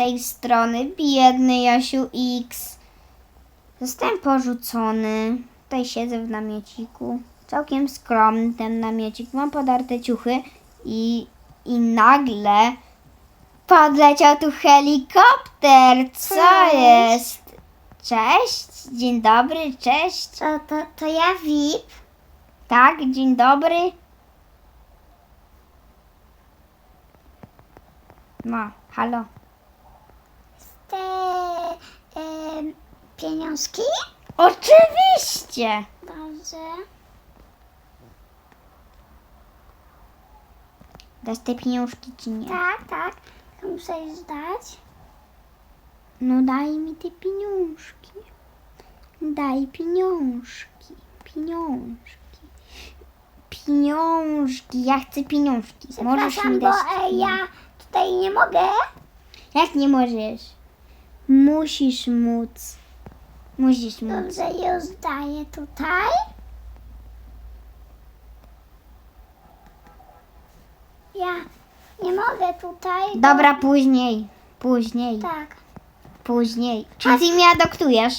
tej strony. Biedny Jasiu X. Zostałem porzucony. Tutaj siedzę w namiociku. Całkiem skromny ten namiocik. Mam podarte ciuchy i, i nagle podleciał tu helikopter. Co Cześć. jest? Cześć, dzień dobry, cześć. To, to, to ja VIP. Tak, dzień dobry. No, halo. Te em, pieniążki? Oczywiście. Dobrze. Dasz te pieniążki czy nie? Tak, tak. To Muszę już dać. No daj mi te pieniążki. Daj pieniążki. Pieniążki. Pieniążki. Ja chcę pieniążki. Możesz Przepraszam, mi bo dać e, pieniążki. ja tutaj nie mogę. Jak nie możesz? Musisz móc. Musisz móc. Dobrze, już daję tutaj. Ja nie mogę tutaj. Dobra, później. Później. Tak. Później. Czy ty mnie adoptujesz?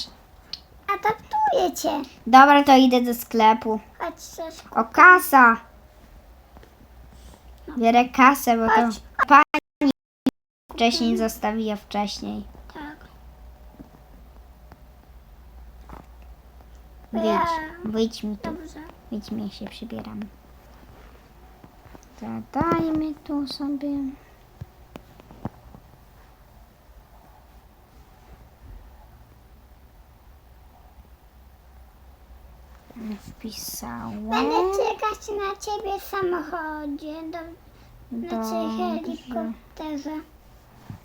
Adaptuję cię. Dobra, to idę do sklepu. Chodź, coś. O, kasa. Biorę kasę, bo to Chodź. pani wcześniej zostawiła wcześniej. Tak. Wyjdź, Ja. wyjdź mi tu. Wyjdź mi, się przybieram. Zadajmy tu sobie. Wpisałem. Będę czekać na ciebie w samochodzie. Do, znaczy Dobrze. helikopterze.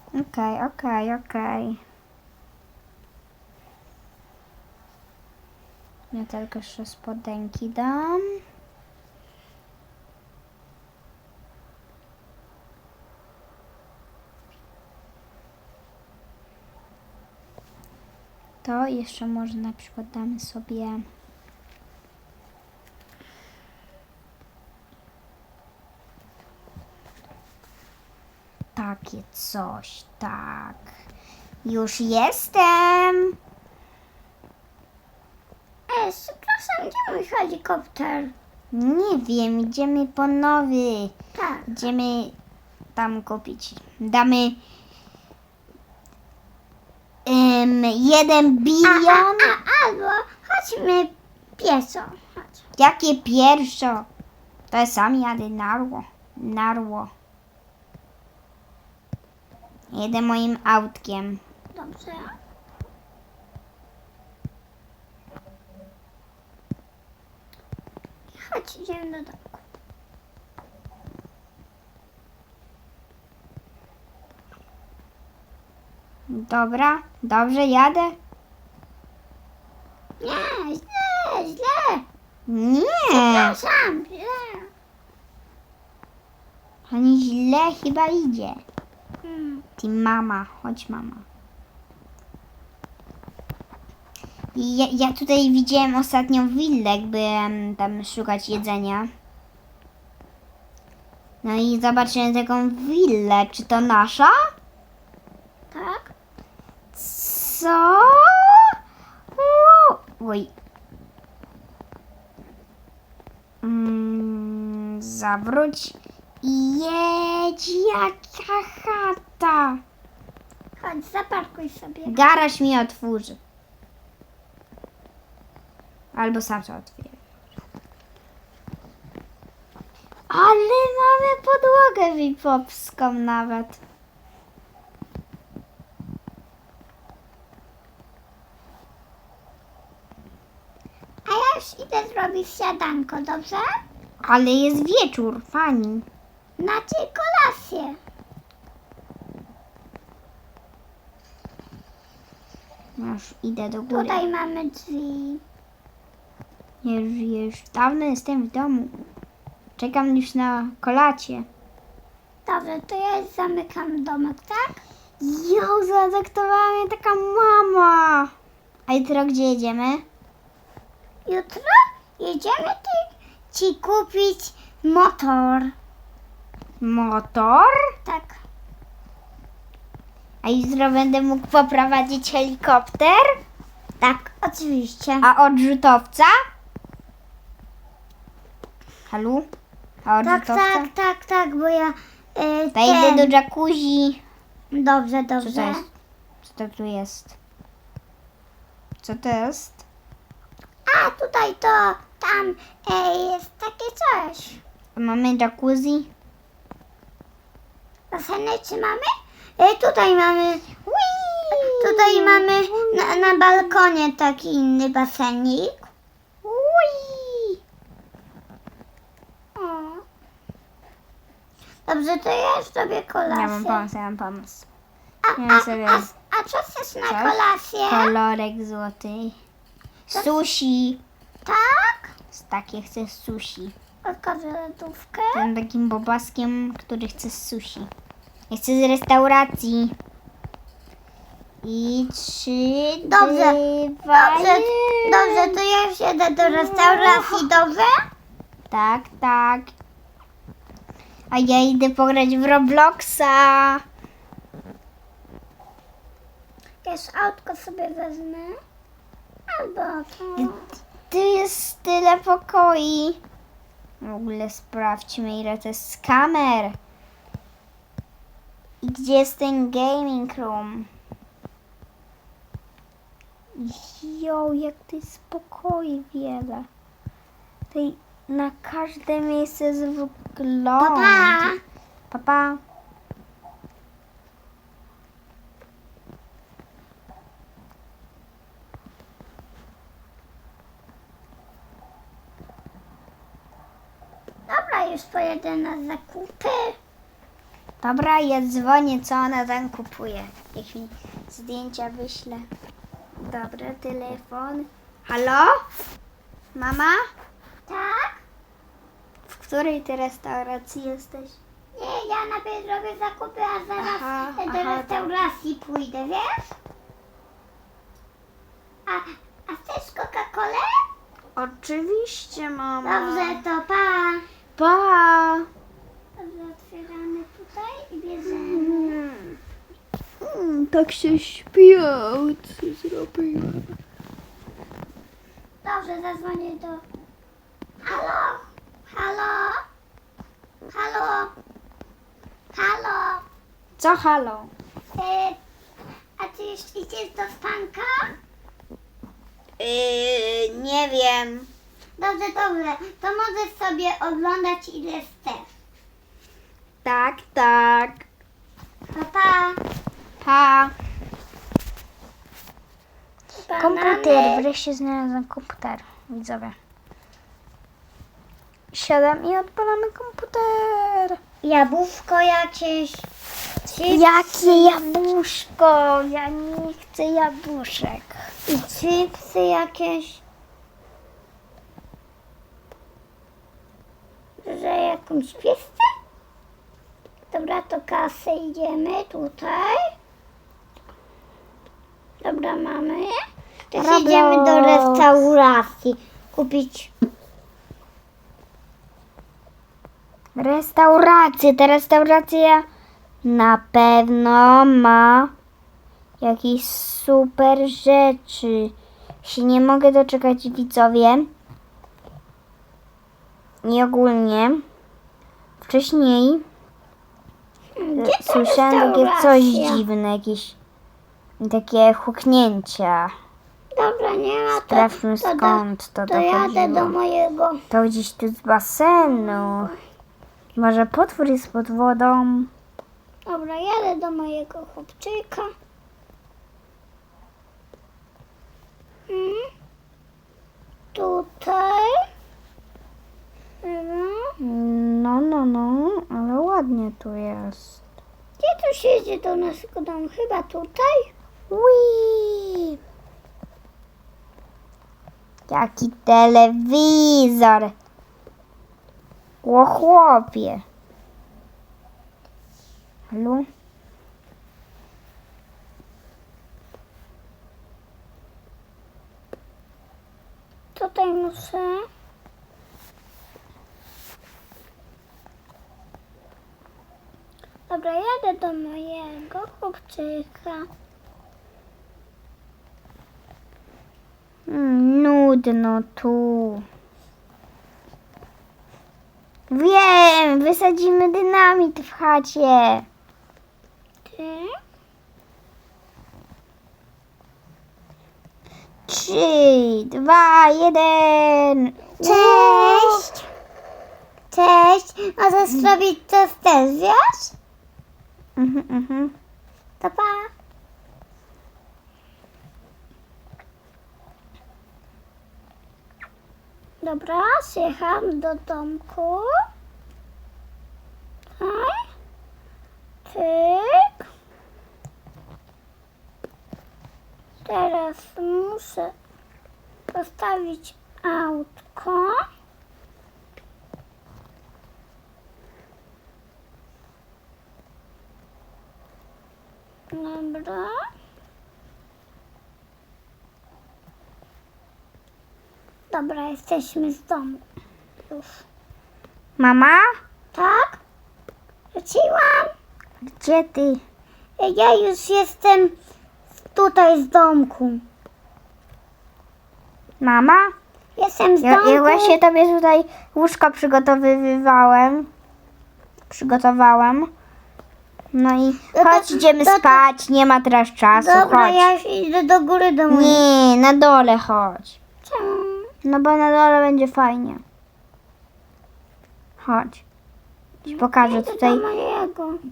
Okej, okej, okej. Ja tylko jeszcze spodenki dam. To jeszcze może na przykład damy sobie takie coś, tak. Już jestem. E, przepraszam, gdzie mój helikopter? Nie wiem, idziemy po nowy. Tak. Idziemy tam kupić. Damy em, jeden A, bilion. a, albo chodźmy pieszo. Chodź. Jakie pierwsze? To ja sam jadę narło. Narło. Jedę moim autkiem. Dobrze. Chodź, idziemy do domku. Dobra, dobrze jadę? Nie, źle, źle. Nie, Przepraszam, źle. ani źle chyba idzie. Hmm. Ty mama, chodź mama. I Ja, ja tutaj widziałem ostatnio willę, jakby em, tam szukać jedzenia. No i zobaczyłem taką willę. Czy to nasza? Tak? Co? Oj. Mm, zawróć i jedź jaka chata. Chodź, zaparkuj sobie. Garaż mi otworzy. Albo sam to otwiera. Ale mamy podłogę wipowską nawet. A ja już idę zrobić siadanko, dobrze? Ale jest wieczór, fani. Znaczy kolację. Już idę do góry. Tutaj mamy drzwi. Już, już dawno jestem w domu. Czekam już na kolację. Dobrze, to ja zamykam domek, tak? Jo, zaadaktowała mnie taka mama. A jutro gdzie jedziemy? Jutro jedziemy ty, ci kupić motor. Motor? Tak. A A jutro będę mógł poprowadzić helikopter? Tak, oczywiście. A odrzutowca? Halu? Tak, tak, tak, tak, bo ja... Y, To idę do jacuzzi. Dobrze, Co to dobrze. jest? Co to tu jest? Co to jest? A tutaj to, tam e, jest takie coś. Mamy jacuzzi? Baseny czy mamy? E, tutaj mamy... Tutaj mamy na, na balkonie taki inny basenik. Ui! O. Dobrze, to ja sobie kolację. Ja mam pomysł, ja mam pomysł. A, ja a, sobie- a, a co chcesz na Co? kolację? Kolorek złoty. Sushi. Tak? Z takie chcę sushi. Odkażę lodówkę. Ten takim bobaskiem, który chce sushi. Ja chcę z restauracji. I trzy, Dobrze, dwa, Dobrze, dobrze, to ja już jedę do restauracji, dobrze? Tak, tak. A ja idę pograć w Robloxa. Jakieś autko sobie wezmę. Albo to. Tu jest tyle pokoi. W ogóle sprawdźmy, ile to jest z kamer. I gdzie jest ten gaming room? Jo, jak to jest pokoi wiele. Tutaj na każde miejsce jest wgląd. Papa. Papa. Dobra, już pojedę na zakupy. Dobra, ja dzwonię, co ona tam kupuje. Niech mi zdjęcia wyśle. Dobra, telefon. Halo? Mama? Tak? W której ty restauracji jesteś? Nie, ja najpierw zrobię zakupy, a zaraz Aha, do aha, restauracji pójdę, wiesz? A, a chcesz Coca-Colę? Oczywiście, mama. Dobrze, to pa. Pa! Dobrze, otwieramy tutaj i bierzemy. Mm. Mm, tak się śpią, co zrobiłem? Dobrze, zadzwonię do... Halo? Halo? Halo? Halo? Co halo? E, a ty już idziesz do spanka? Yy, nie wiem. Dobrze, dobrze. To możesz sobie oglądać ile chcesz. Tak, tak. Pa, pa. Pa. Banany. Komputer, wreszcie znalazłem komputer. Widzowie. Siadam i odpalamy komputer. Jabłko jakieś. Jakie jabłuszko? Ja nie chcę jabłuszek. I chipsy jakieś. Że jakąś pizzę? Dobra, to kasę idziemy tutaj. Dobra, mamy. Teraz idziemy do restauracji kupić. Restauracje. Ta restauracja na pewno ma jakieś super rzeczy. Się nie mogę doczekać widzowie. I ogólnie wcześniej ta słyszałem takie coś dziwne, jakieś takie huknięcia. Dobra, nie ma to. Sprawdźmy skąd to to, to jadę do mojego. To gdzieś tu z basenu. Może potwór jest pod wodą. Dobra, jadę do mojego chłopczyka. Mm. Tutaj. No, no, no, ale ładnie tu jest. Gdzie tu się jedzie do naszego domu? Chyba tutaj? Ui! Jaki telewizor! O chłopie! Halo? Tutaj muszę. Dobra, jadę do mojego chłopczyka. Mm, nudno tu. Wiem, wysadzimy dynamit w chacie. Ty? Trzy, dwa, jeden. Cześć! Cześć! Możesz zrobić coś też, wiesz? Mhm, mhm. To pa! Dobra, zjecham do domku. Tak. Teraz muszę postawić autko. Dobra. Dobra, jesteśmy z domu. Już. Mama? Tak? Wróciłam. Gdzie ty? Ja już jestem tutaj z domku. Mama? Jestem z Ja, domku. ja właśnie tobie tutaj łóżko przygotowywałem. Przygotowałam. No i No to- chodź, idziemy to- to- spać, nie ma teraz czasu, Dobra, chodź. ja już idę do góry do mojego. Nie, na dole chodź. No bo na dole będzie fajnie. Chodź. Ci pokażę Idę tutaj.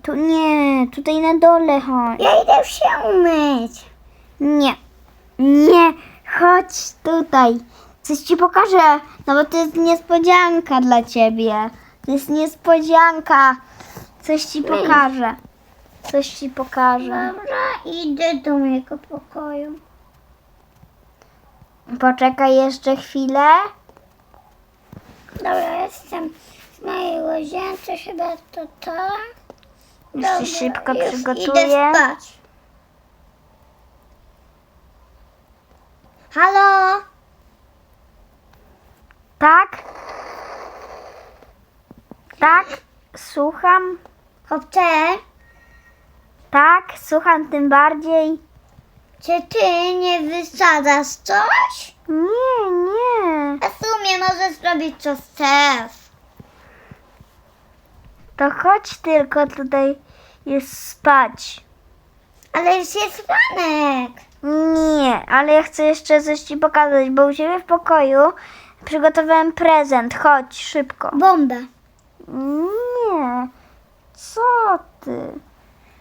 Tu nie, tutaj na dole chodź. Ja idę się umyć. Nie. Nie, chodź tutaj. Coś ci pokażę. No bo to jest niespodzianka dla ciebie. To jest niespodzianka. Coś ci pokażę. Coś ci pokażę. Dobra, idę do mojego pokoju. Poczekaj jeszcze chwilę. Dobra, jestem w mojej łazience, chyba to tak. Już się Dobra, szybko już przygotuję. Idę spać. Halo? Tak? Tak? Słucham? Chłopcze, Tak? Słucham tym bardziej. Czy ty nie wysadzasz coś? Nie, nie. A w sumie możesz zrobić co chcesz. To chodź tylko tutaj jest spać. Ale już jest ranek. Nie, ale ja chcę jeszcze coś ci pokazać, bo u ciebie w pokoju przygotowałem prezent. Chodź, szybko. Bombę. Nie. Co ty?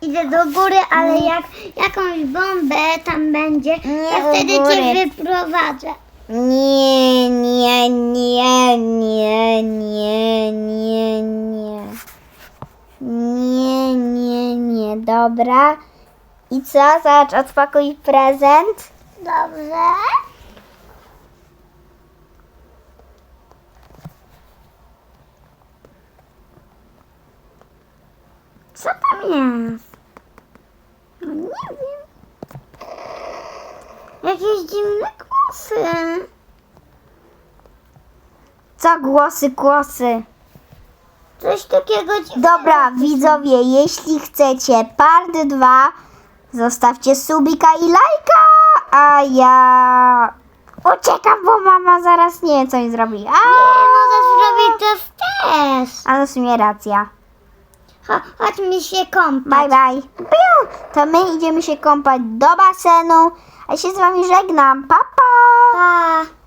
Idę do góry, ale jak jakąś bombę tam będzie, Nie to do wtedy góry. cię wyprowadzę. Nie, nie, nie, nie, nie, nie, nie. Nie, nie, nie. Dobra. I co? Zobacz, odpakuj prezent. Dobrze. Co tam jest? No nie wiem. Jakieś dziwne głosy. Co głosy, głosy? Coś takiego dziwnego. Dobra, widzowie, jeśli chcecie part 2, zostawcie subika i lajka, a ja uciekam, bo mama zaraz nie wiem, co mi zrobi. A, Nie, możesz zrobić to też. a no w sumie racja. Cho, chodź mi się kąpać. Bye, bye. Piu! To my idziemy się kąpać do basenu, a się z wami żegnam. Pa, pa! Pa.